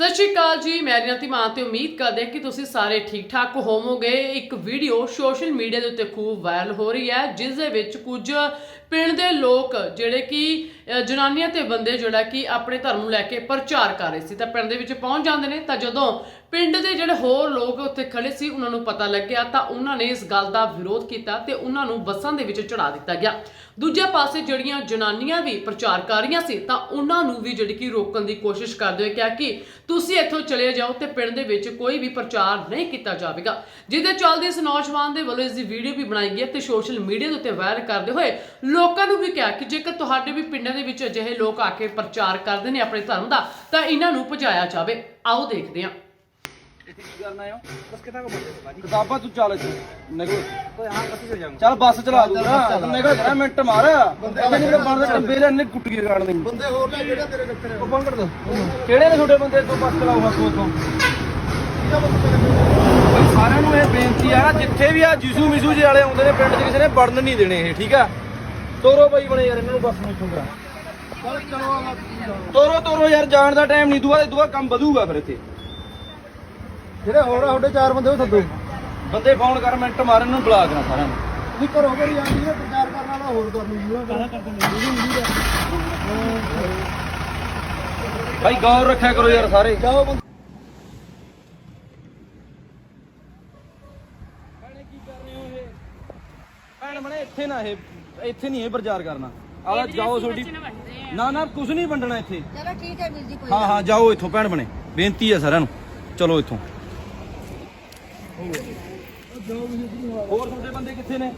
ਸਤਿ ਸ਼੍ਰੀ ਅਕਾਲ ਜੀ, ਮੈਂ ਰਿਆਤੀ ਮਾਨ ਤੇ ਉਮੀਦ ਕਰਦੇ ਹਾਂ ਕਿ ਤੁਸੀਂ ਸਾਰੇ ਠੀਕ ਠਾਕ ਹੋਵੋਗੇ। ਇੱਕ ਵੀਡੀਓ ਸੋਸ਼ਲ ਮੀਡੀਆ ਦੇ ਉੱਤੇ ਖੂਬ ਵਾਇਰਲ ਹੋ ਰਹੀ ਹੈ, ਜਿਸ ਦੇ ਵਿੱਚ ਕੁਝ ਪਿੰਡ ਦੇ ਲੋਕ ਜਿਹੜੇ ਕਿ ਜਨਾਨੀਆਂ ਤੇ ਬੰਦੇ ਜਿਹੜਾ ਕਿ ਆਪਣੇ ਧਰਮ ਨੂੰ ਲੈ ਕੇ ਪ੍ਰਚਾਰ ਕਰ ਰਹੇ ਸੀ, ਤਾਂ ਪਿੰਡ ਦੇ ਵਿੱਚ ਪਹੁੰਚ ਜਾਂਦੇ ਨੇ। ਤਾਂ ਜਦੋਂ ਪਿੰਡ ਦੇ ਜਿਹੜੇ ਹੋਰ ਲੋਕ ਉੱਥੇ ਖੜੇ ਸੀ, ਉਹਨਾਂ ਨੂੰ ਪਤਾ ਲੱਗਿਆ, ਤਾਂ ਉਹਨਾਂ ਨੇ ਇਸ ਗੱਲ ਦਾ ਵਿਰੋਧ ਕੀਤਾ ਤੇ ਉਹਨਾਂ ਨੂੰ ਬੱਸਾਂ ਦੇ ਵਿੱਚ ਚੜਾ ਦਿੱਤਾ ਗਿਆ। ਦੂਜੇ ਪਾਸੇ ਜਿਹੜੀਆਂ ਜਨਾਨੀਆਂ ਵੀ ਪ੍ਰਚਾਰ ਕਰ ਰਹੀਆਂ ਸੀ, ਤਾਂ ਉਹਨਾਂ ਨੂੰ ਵੀ ਜਿਹੜੀ ਕਿ ਰੋਕਣ ਦੀ ਕੋਸ਼ਿਸ਼ ਕਰਦੇ ਹੋਏ ਕਿਹਾ ਕਿ ਤੁਸੀਂ ਇੱਥੋਂ ਚਲੇ ਜਾਓ ਤੇ ਪਿੰਡ ਦੇ ਵਿੱਚ ਕੋਈ ਵੀ ਪ੍ਰਚਾਰ ਨਹੀਂ ਕੀਤਾ ਜਾਵੇਗਾ। ਜਿਹਦੇ ਚੱਲਦੇ ਇਸ ਨੌਜਵਾਨ ਦੇ ਵੱਲੋਂ ਇਸ ਦੀ ਵੀਡੀਓ ਵੀ ਬਣਾਈ ਗਈ ਹੈ ਤੇ ਸੋਸ਼ਲ ਮੀਡੀਆ ਦੇ ਉੱਤੇ ਵਾਇਰਲ ਕਰਦੇ ਹੋਏ ਲੋਕਾਂ ਨੂੰ ਵੀ ਕਿਹਾ ਕਿ ਜੇਕਰ ਤੁਹਾਡੇ ਵੀ ਪਿੰਡਾਂ ਦੇ ਵਿੱਚ ਅਜਿਹੇ ਲੋਕ ਆ ਕੇ ਪ੍ਰਚਾਰ ਕਰਦੇ ਨੇ ਆਪਣੇ ਧਰਮ ਦਾ, ਤਾਂ ਇਹਨਾਂ ਨੂੰ ਭਜਾਇਆ ਜਾਵੇ। ਆਓ ਦੇਖਦੇ ਹਾਂ। ਕਿਤਾਬਾਂ ਤੂੰ ਚੱਲ ਚੱਲ ਬੱਸ ਚਲਾ ਦੂ ਨਾ ਨਿਕਲ ਜਾ ਮਿੰਟ ਮਾਰ। ਬੰਦੇ ਨੇ ਬੰਦੇ ਹੋਰ ਲੈ ਜਿਹੜਾ ਤੇਰੇ ਡੱਕਰ ਕਿਹੜੇ ਨੇ ਤੁਹਾਡੇ ਬੰਦੇ? ਸਾਰਿਆਂ ਨੂੰ ਇਹ ਬੇਨਤੀ ਆ ਜਿੱਥੇ ਵੀ ਆ ਜਿਸੂ ਮਿਸੂ ਜੇ ਵਾਲੇ ਆਉਂਦੇ ਨੇ ਪਿੰਡ 'ਚ ਕਿਸੇ ਨੇ ਵੜਨ ਨਹੀਂ ਦੇਣੇ ਇਹ ਠੀਕ ਆ? ਤੋਰੋ ਬਾਈ ਬਣੇ ਯਾਰ ਇਹਨਾਂ ਨੂੰ ਬੱਸ ਨੂੰ ਇੱਥੋਂ ਤੋਰੋ ਤੋਰੋ ਯਾਰ ਜਾਣ ਦਾ ਟਾਈਮ ਨਹੀਂ ਦੂਆ ਦੂਆ ਕੰਮ ਵਧੂਗਾ ਫਿਰ ਇੱਥੇ। ਜਿਹੜੇ ਹੋਰ ਆ ਤੁਹਾਡੇ ਚਾਰ ਬੰਦੇ ਉਹ ਸੱਦੋ। ਬੰਦੇ ਫੋਨ ਕਰ ਮਿੰਟ ਮਾਰਨ ਨੂੰ ਬੁਲਾ ਕਰਾਂ ਸਾਰਿਆਂ ਨੂੰ। ਨਹੀਂ ਘਰੋਂ ਘਰੀ ਆਂਦੀ ਹੈ ਪ੍ਰਚਾਰ ਕਰਨ ਵਾਲਾ ਹੋਰ ਕਰ ਲੂਗਾ ਕਰਾ ਕਰ ਭਾਈ ਗੌਰ ਰੱਖਿਆ ਕਰੋ ਯਾਰ ਸਾਰੇ। ਜਾਓ ਬੰਦੇ। ਭੈਣੇ ਕੀ ਕਰ ਰਹੇ ਹੋ ਇਹ? ਭੈਣ ਬਣੇ ਇੱਥੇ ਨਾ ਇਹ ਇੱਥੇ ਨਹੀਂ ਇਹ ਪ੍ਰਚਾਰ ਕਰਨਾ। ਆਲਾ ਜਾਓ ਛੋਟੀ ਨਾ ਨਾ ਕੁਝ ਨਹੀਂ ਵੰਡਣਾ ਇੱਥੇ। ਚਲੋ ਠੀਕ ਹੈ ਵੀਰ ਜੀ ਕੋਈ ਹਾਂ ਹਾਂ ਜਾਓ ਇੱਥੋਂ ਭੈਣ ਬਣੇ। ਬੇਨਤੀ ਹੈ ਸਾਰਿਆਂ ਨੂੰ। ਚਲੋ ਇੱਥੋਂ। ਹੋਰ ਤੁਹਾਡੇ ਬੰਦੇ ਕਿੱਥੇ ਨੇ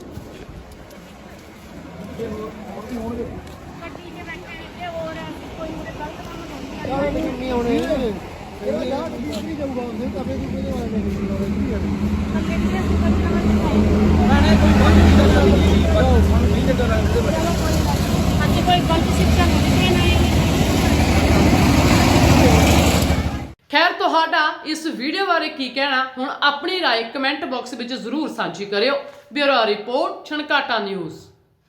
ਨਹੀਂ ਹੋਣੇ ਇਹ ਯਾਰ ਠੀਕ ਨਹੀਂ ਜਾਊਗਾ ਉਹਦੇ ਕਦੇ ਵੀ ਵਾਲੇ ਨਹੀਂ ਕੋਈ ਬੰਦ ਨਹੀਂ ਕਰਨਾ ਨਹੀਂ ਤੇ ਕਰਨਾ ਇਹਦੇ ਬਾਰੇ। ਹਾਂਜੀ ਕੋਈ ਗਲਤ ਸਿੱਖਿਆ ਨਹੀਂ ਦੇਣਾ ਹੈ ਖੈਰ ਤੁਹਾਡਾ ਇਸ ਵੀਡੀਓ ਬਾਰੇ ਕੀ ਕਹਿਣਾ ਹੁਣ ਆਪਣੀ رائے ਕਮੈਂਟ ਬਾਕਸ ਵਿੱਚ ਜ਼ਰੂਰ ਸਾਂਝੀ ਕਰਿਓ ਬਿਊਰੋ ਰਿਪੋਰਟ ਛਣਕਾਟਾ ਨਿਊਜ਼